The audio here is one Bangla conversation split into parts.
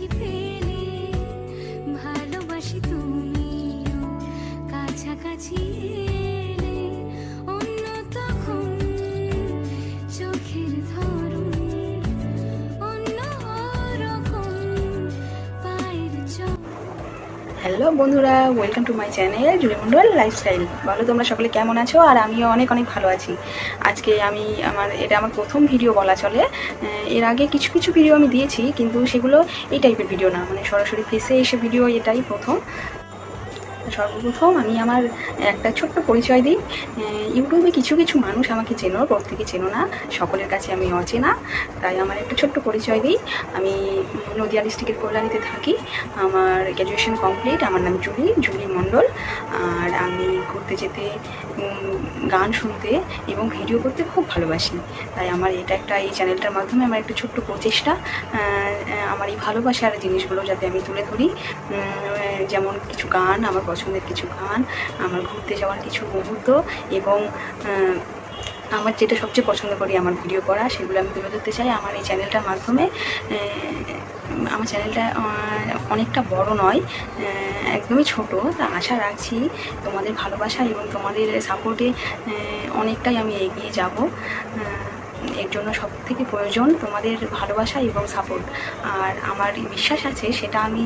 কাছে পেলে হ্যালো বন্ধুরা welcome to my channel Julie Mondal lifestyle বলো তোমরা সকলে কেমন আছো? আর আমিও অনেক অনেক ভালো আছি। আজকে আমি আমার, এটা আমার প্রথম ভিডিও বলা চলে। এর আগে কিছু কিছু ভিডিও আমি দিয়েছি, কিন্তু সেগুলো এই টাইপের ভিডিও না। মানে সরাসরি ফেসে এসে ভিডিও এটাই প্রথম। সর্বপ্রথম আমি আমার একটা ছোট্ট পরিচয় দিই। ইউটিউবে কিছু কিছু মানুষ আমাকে চেনো, প্রত্যেকে চেনো না, সকলের কাছে আমি অচেনা, তাই আমার একটা ছোট্ট পরিচয় দিই। আমি নদিয়া ডিস্ট্রিক্টের কল্যাণীতে থাকি। আমার গ্র্যাজুয়েশন কমপ্লিট আমার নাম জুলি জুলি মণ্ডল। আর আমি ঘুরতে যেতে গান শুনতে এবং ভিডিও করতে খুব ভালোবাসি। তাই আমার এটা একটা, এই চ্যানেলটার মাধ্যমে আমার একটা ছোট্ট প্রচেষ্টা। আমার এই ভালোবাসার জিনিসগুলো যাতে আমি তুলে ধরি। যেমন কিছু গান, আমার পছন্দের কিছু গান, আমার ঘুরতে যাওয়ার কিছু মুহূর্ত এবং আমার যেটা সবচেয়ে পছন্দ করি আমার ভিডিও করা, সেগুলো আমি তুলে ধরতে চাই। আমার এই চ্যানেলটার মাধ্যমে আমার চ্যানেলটা অনেকটা বড় নয় একদমই ছোট। তা আশা রাখছি তোমাদের ভালোবাসা এবং তোমাদের সাপোর্টে অনেকটাই আমি এগিয়ে যাব। এর জন্য সব থেকে প্রয়োজন তোমাদের ভালোবাসা এবং সাপোর্ট আর আমার বিশ্বাস আছে সেটা আমি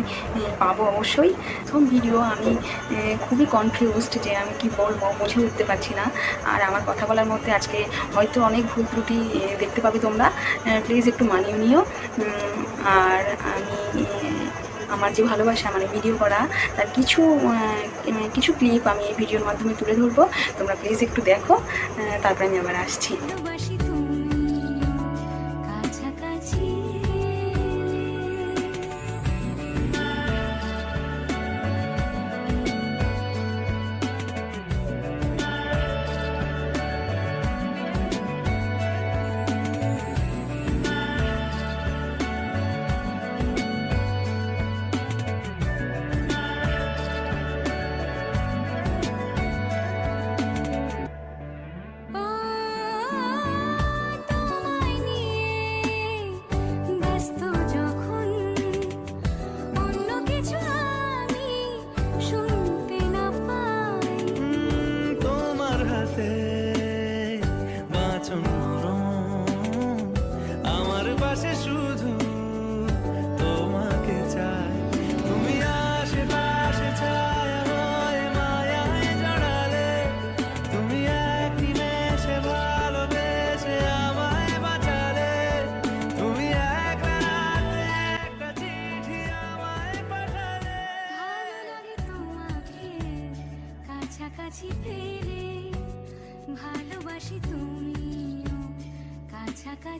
পাবো অবশ্যই। প্রথম ভিডিও আমি খুবই কনফিউজড যে আমি কি বলব, বুঝে উঠতে পারছি না। আর আমার কথা বলার মধ্যে আজকে হয়তো অনেক ভুল ত্রুটি দেখতে পাবে তোমরা। প্লিজ একটু মানিয়ে নিও। আর আমি আমার যে ভালোবাসা মানে ভিডিও করা, তার কিছু কিছু ক্লিপ আমি এই ভিডিওর মাধ্যমে তুলে ধরবো। তোমরা প্লিজ একটু দেখো। তারপরে আমি আবার আসছি।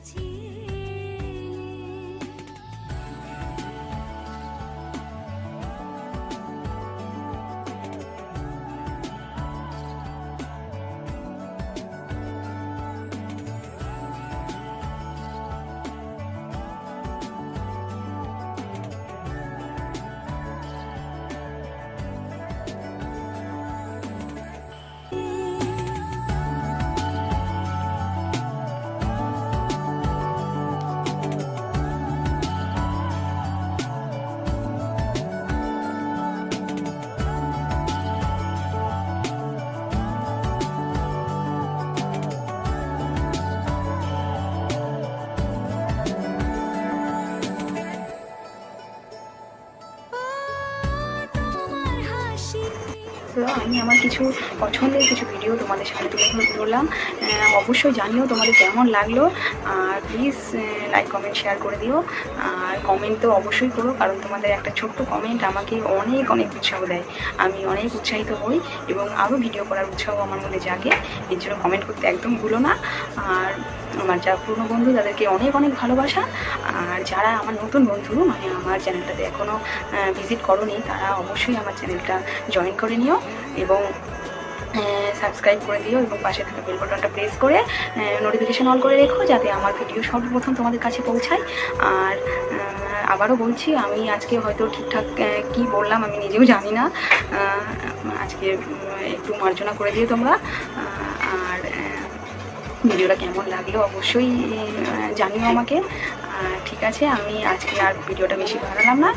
情 তো আমি আমার কিছু পছন্দের কিছু ভিডিও তোমাদের সামনে তুলে ধর- ধরলাম। অবশ্যই জানিও তোমাদের কেমন লাগল। আর প্লিজ লাইক কমেন্ট শেয়ার করে দিও। আর কমেন্ট তো অবশ্যই করো, কারণ তোমাদের একটা ছোট্ট কমেন্ট আমাকে অনেক অনেক উৎসাহ দেয়। আমি অনেক উৎসাহিত হই এবং আরও ভিডিও করার উৎসাহ আমার মধ্যে জাগে। এর জন্য কমেন্ট করতে একদম ভুলো না। আর আমার যা পুরনো বন্ধু, তাদেরকে অনেক অনেক ভালোবাসা। আর যারা আমার নতুন বন্ধু মানে আমার চ্যানেলটাতে এখনও ভিজিট করনি, তারা অবশ্যই আমার চ্যানেলটা জয়েন করে নিও এবং সাবস্ক্রাইব করে দিও এবং পাশে থাকা বেল বাটনটা প্রেস করে নোটিফিকেশন অন করে রেখো যাতে আমার ভিডিও সর্বপ্রথম তোমাদের কাছে পৌঁছায়। আর আবারও বলছি, আমি আজকে হয়তো ঠিকঠাক কি বললাম আমি নিজেও জানি না। আজকে একটু মার্জনা করে দিও তোমরা। ভিডিওটা কেমন লাগল অবশ্যই জানিও আমাকে। ঠিক আছে, আমি আজকে আর ভিডিওটা বেশি বাড়ালাম না।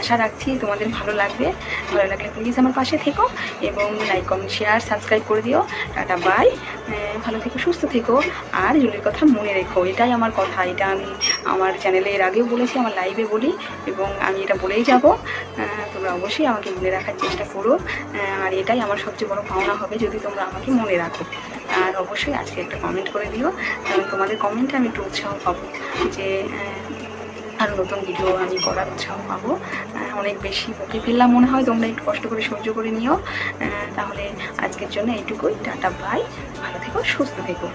আশা রাখছি তোমাদের ভালো লাগবে। ভালো লাগলে প্লিজ আমার পাশে থেকো এবং লাইক কমেন্ট শেয়ার সাবস্ক্রাইব করে দিও। টাটা বাই ভালো থেকো, সুস্থ থেকো। আর জুলির কথা মনে রেখো, এটাই আমার কথা, এটা আমি আমার চ্যানেলে এর আগেও বলেছি, আমার লাইভে বলি এবং আমি এটা বলেই যাব। তোমরা অবশ্যই আমাকে মনে রাখার চেষ্টা করো। আর এটাই আমার সবচেয়ে বড় পাওনা হবে যদি তোমরা আমাকে মনে রাখো। আর অবশ্যই আজকে একটা কমেন্ট করে দিও। কারণ তোমাদের কমেন্টে আমি একটু উৎসাহ পাবো যে আরও নতুন ভিডিও আমি করার উৎসাহ পাবো। অনেক বেশি বকে ফেললাম মনে হয়, তোমরা একটু কষ্ট করে সহ্য করে নিও। তাহলে আজকের জন্য এইটুকুই। টাটা বাই ভালো থেকো, সুস্থ থেকো।